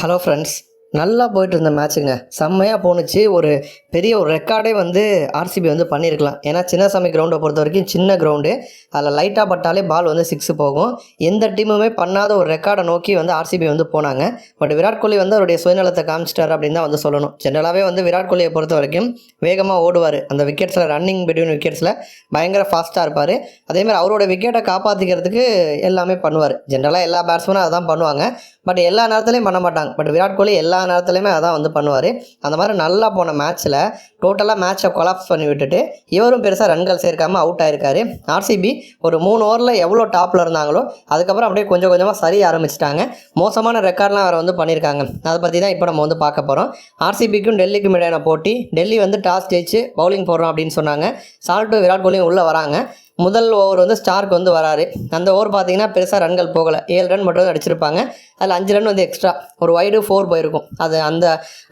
Hello friends நல்லா போயிட்டு இருந்த மேட்ச்சுங்க செம்மையாக போணுச்சு. ஒரு பெரிய ஒரு ரெக்கார்டே வந்து ஆர்சிபி வந்து பண்ணியிருக்கலாம் ஏன்னா சின்ன சாமி கிரவுண்டை பொறுத்த வரைக்கும் சின்ன கிரவுண்டு அதில் லைட்டாக பட்டாலே பால் வந்து சிக்ஸ் போகும். எந்த டீமுமே பண்ணாத ஒரு ரெக்கார்டை நோக்கி வந்து ஆர்சிபி வந்து போனாங்க. பட் விராட் கோலி வந்து அவருடைய சுயநலத்தை காமிச்சிட்டார் அப்படின்னு தான் வந்து சொல்லணும். ஜென்ரலாகவே வந்து விராட் கோலியை பொறுத்த வரைக்கும் வேகமாக ஓடுவார். அந்த விக்கெட்ஸில் ரன்னிங் பிட்வீன் விக்கெட்ஸில் பயங்கர ஃபாஸ்ட்டாக இருப்பார். அதேமாதிரி அவரோட விக்கெட்டை காப்பாற்றிக்கிறதுக்கு எல்லாமே பண்ணுவார். ஜென்ரலாக எல்லா பேட்ஸ்மேனும் அதான் பண்ணுவாங்க. பட் எல்லா நேரத்துலையும் பண்ண மாட்டாங்க. பட் விராட் கோலி எல்லா எல்லா நேரத்துலையுமே அதான் வந்து பண்ணுவார். அந்த மாதிரி நல்லா போன மேட்ச்சில் டோட்டலாக மேட்ச்சை கொலாப்ஸ் பண்ணி விட்டுட்டு இவரும் பெருசாக ரன்கள் சேர்க்காம அவுட் ஆயிருக்காரு. ஆர்சிபி ஒரு மூணு ஓவரில் எவ்வளோ டாப்பில் இருந்தாங்களோ அதுக்கப்புறம் அப்படியே கொஞ்சம் கொஞ்சமாக சரிய ஆரம்பிச்சிட்டாங்க. மோசமான ரெக்கார்ட்லாம் வேறு வந்து பண்ணியிருக்காங்க அதை பற்றி தான் இப்போ நம்ம வந்து பார்க்க போகிறோம் ஆர்சிபிக்கும் டெல்லிக்கும் இடையான போட்டி. டெல்லி வந்து டாஸ் ஜெயிச்சு பவுலிங் போடுறோம் அப்படின்னு சொன்னாங்க. சால்ட்டும் விராட் கோலியும் உள்ளே வராங்க. முதல் ஓவர் வந்து ஸ்டார்க் வந்து வராரு. அந்த ஓவர் பார்த்தீங்கன்னா பெருசாக ரன்கள் போகலை. ஏழு ரன் மட்டும் தான் அடிச்சிருப்பாங்க. அதில் அஞ்சு ரன் வந்து எக்ஸ்ட்ரா ஒரு வைடு ஃபோர் போயிருக்கும். அது அந்த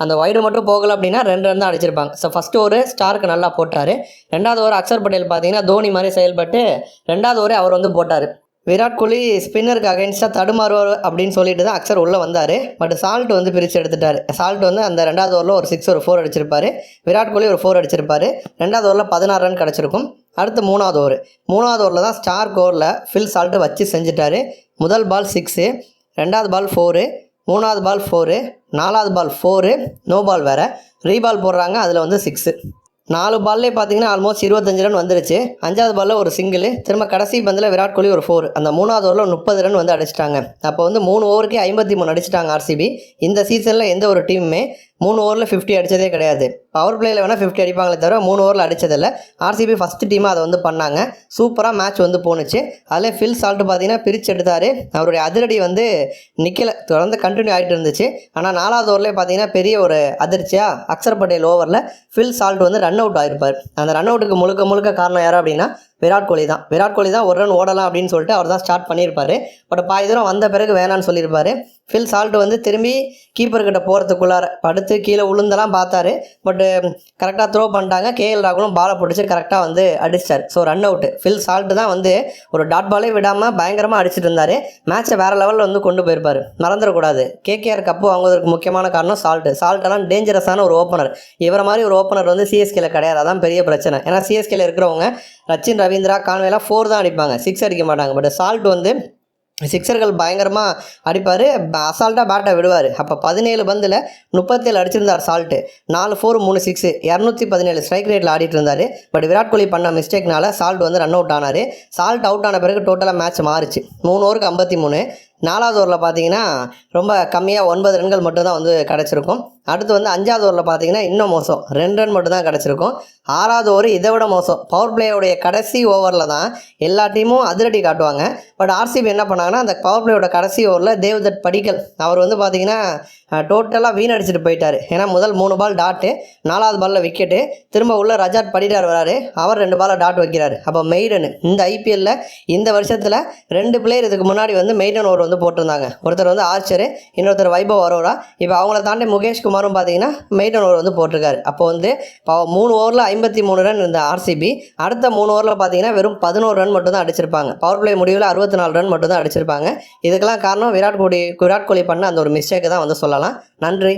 அந்த வைடு மட்டும் போகலை அப்படின்னா ரெண்டு ரன் தான் அடிச்சிருப்பாங்க. ஸோ ஃபஸ்ட் ஓவர் ஸ்டார்க்கு நல்லா போட்டார். ரெண்டாவது ஓவர் அக்ஷர் பட்டேல் பார்த்தீங்கன்னா தோனி மாதிரி செயல்பட்டு ரெண்டாவது ஓவரே அவர் வந்து போட்டார். விராட் கோலி ஸ்பின்னருக்கு அகைன்ஸ்டாக தடுமாறுவார் அப்படின்னு சொல்லிட்டு தான் அக்சர் உள்ளே வந்தார். பட் சால்ட் வந்து பிரித்து எடுத்துட்டார். சால்ட் வந்து அந்த ரெண்டாவது ஓவரில் ஒரு சிக்ஸ் ஒரு ஃபோர் அடிச்சிருப்பாரு. விராட் கோலி ஒரு ஃபோர் அடிச்சிருப்பாரு. ரெண்டாவது ஓவரில் பதினாறு ரன் கிடச்சிருக்கும். அடுத்து மூணாவது ஓவர் மூணாவது ஓவரில் தான் ஸ்டார் கோரில் ஃபில் சால்ட்டு வச்சு செஞ்சுட்டாரு. முதல் பால் சிக்ஸு ரெண்டாவது பால் ஃபோரு மூணாவது பால் ஃபோரு நாலாவது பால் ஃபோரு நோ பால் வேறு. ரீபால் போடுறாங்க அதில் வந்து சிக்ஸு நாலு பால்லே பார்த்தீங்கன்னா ஆல்மோஸ்ட் இருபத்தஞ்சு ரன் வந்துருச்சு. அஞ்சாவது பாலில் ஒரு சிங்கிள் திரும்ப கடைசி பந்தில் விராட் கோலி ஒரு ஃபோர் அந்த மூணாவது ஓவரில் முப்பது ரன் வந்து அடிச்சிட்டாங்க. அப்போ வந்து மூணு ஓவருக்கே ஐம்பத்தி மூணு அடிச்சிட்டாங்க ஆர்சிபி இந்த சீசனில் எந்த ஒரு டீமுமே மூணு ஓவரில் ஃபிஃப்டி அடித்ததே கிடையாது. பவர் பிளேயில் வேணால் ஃபிஃப்டி அடிப்பாங்களே தவிர மூணு ஓவரில் அடித்ததில்ல ஆர்சிபி ஃபஸ்ட்டு டீமாக அதை வந்து பண்ணாங்க. சூப்பராக மேட்ச் வந்து போணுச்சு. அதில் ஃபில் சால்ட்டு பார்த்தீங்கன்னா பிரித்து எடுத்தார். அவருடைய அதிரடி வந்து நிற்கலை தொடர்ந்து கண்டினியூ ஆகிட்டு இருந்துச்சு. ஆனால் நாலாவது ஓவர்லேயே பார்த்தீங்கன்னா பெரிய ஒரு அதிர்ச்சியாக அக்சர் பட்டேல் ஓவரில் ஃபில் சால்ட் வந்து ரன் அவுட் ஆகிருப்பார் அந்த ரன் அவுட்டுக்கு முழுக்க முழுக்க காரணம் யார் அப்படின்னா விராட் கோலி தான். விராட் கோலி தான் ஒரு ரன் ஓடலாம் அப்படின்னு சொல்லிட்டு அவர் தான் ஸ்டார்ட் பண்ணியிருப்பார். பட் பாதி தூரம் வந்த பிறகு வேணான்னு சொல்லியிருப்பார். ஃபில் சால்ட் வந்து திரும்பி கீப்பர்கிட்ட போகிறதுக்குள்ளார படுத்து கீழே உளுந்தெல்லாம் பார்த்தாரு. பட்டு கரெக்டாக த்ரோ பண்ணிட்டாங்க. கேஎல் ராகுலும் பாலை பிடிச்சி கரெக்டாக வந்து அடிச்சிட்டார். So run out Phil Salt தான் வந்து ஒரு டாட் பாலே விடாமல் பயங்கரமாக அடிச்சிட்டு இருந்தார். மேட்ச்சை வேறு லெவலில் வந்து கொண்டு போயிருப்பார். மறந்துடக்கூடாது. கேகேஆர் கப்பு வாங்குவதற்கு முக்கியமான காரணம் சால்ட்டு சால்ட்டெல்லாம் டேஞ்சரஸான ஒரு ஓப்பனர் இவரை மாதிரி ஒரு ஓப்பனர் வந்து சிஎஸ்கேல கிடையாது. அதான் பெரிய பிரச்சனை. ஏன்னா சிஎஸ்கேல இருக்கிறவங்க ரச்சின் ரவீந்திரா கான்வேலாம் ஃபோர் தான் அடிப்பாங்க. சிக்ஸ் அடிக்க மாட்டாங்க. பட் சால்ட் வந்து சிக்ஸர்கள் பயங்கரமாக அடிப்பார். அசால்ட்டாக பேட்டை விடுவார். அப்போ பதினேழு பந்தில் முப்பத்தேழு அடிச்சிருந்தார் சால்ட்டு நாலு ஃபோர் மூணு சிக்ஸு இரநூத்தி பதினேழு ஸ்ட்ரைக் ரேட்டில் ஆடிட்டு இருந்தார். பட் விராட் கோலி பண்ண மிஸ்டேக்னால சால்ட் வந்து ரன் அவுட் ஆனார். சால்ட் அவுட் ஆன பிறகு டோட்டலாக மேட்ச் மாறுச்சு. மூணு ஓவருக்கு ஐம்பத்தி மூணு. நாலாவது ஓவரில் பார்த்தீங்கன்னா ரொம்ப கம்மியாக ஒன்பது ரன்கள் மட்டும்தான் வந்து கிடச்சிருக்கும். அடுத்து வந்து அஞ்சாவது ஓவரில் பார்த்தீங்கன்னா இன்னும் மோசம். ரெண்டு ரன் மட்டும் தான் கிடச்சிருக்கும். ஆறாவது ஓவர் இதை விட மோசம். பவர் பிளேயோடைய கடைசி ஓவரில் தான் எல்லா டீமும் அதிரடி காட்டுவாங்க. பட் ஆர்சிபி என்ன பண்ணாங்கன்னா அந்த பவர் பிளேயோட கடைசி ஓவரில் தேவ்தட் படிக்கல். அவர் வந்து பார்த்தீங்கன்னா டோட்டலாக வீணடிச்சிட்டு போயிட்டார். ஏன்னா முதல் மூணு பால் டாட்டு நாலாவது பாலில் விக்கெட்டு திரும்ப உள்ள ரஜாட் படிடார் வராரு. அவர் ரெண்டு பாலில் டாட் வைக்கிறார். அப்போ மெய்டன் இந்த ஐபிஎல்லில் இந்த வருஷத்தில் ரெண்டு பிளேயர் இதுக்கு முன்னாடி வந்து மெய்டன் ஓவர் வந்து போட்டிருந்தாங்க. ஒருத்தர் வந்து ஆர்ச்சரு இன்னொருத்தர் வைபவ் அரோரா. இப்போ அவங்கள தாண்டி முகேஷ் குமாரும் பார்த்தீங்கன்னா மெய்டன் ஓவர் வந்து போட்டிருக்காரு. அப்போ வந்து இப்போ மூணு ஓவரில் ஐம்பத்தி மூணு ரன் இருந்த ஆர்சிபி அடுத்த மூணு ஓவரில் பார்த்தீங்கன்னா வெறும் பதினோரு ரன் மட்டும் தான் அடிச்சிருப்பாங்க. பவர் பிளே முடிவில் அறுபத்தி நாலு ரன் மட்டும் தான் அடிச்சிருப்பாங்க. இதுக்கெல்லாம் காரணம் விராட் கோலி விராட் கோலி பண்ண அந்த ஒரு மிஸ்டேக்கு தான் வந்து சொல்லலாம். நன்றி.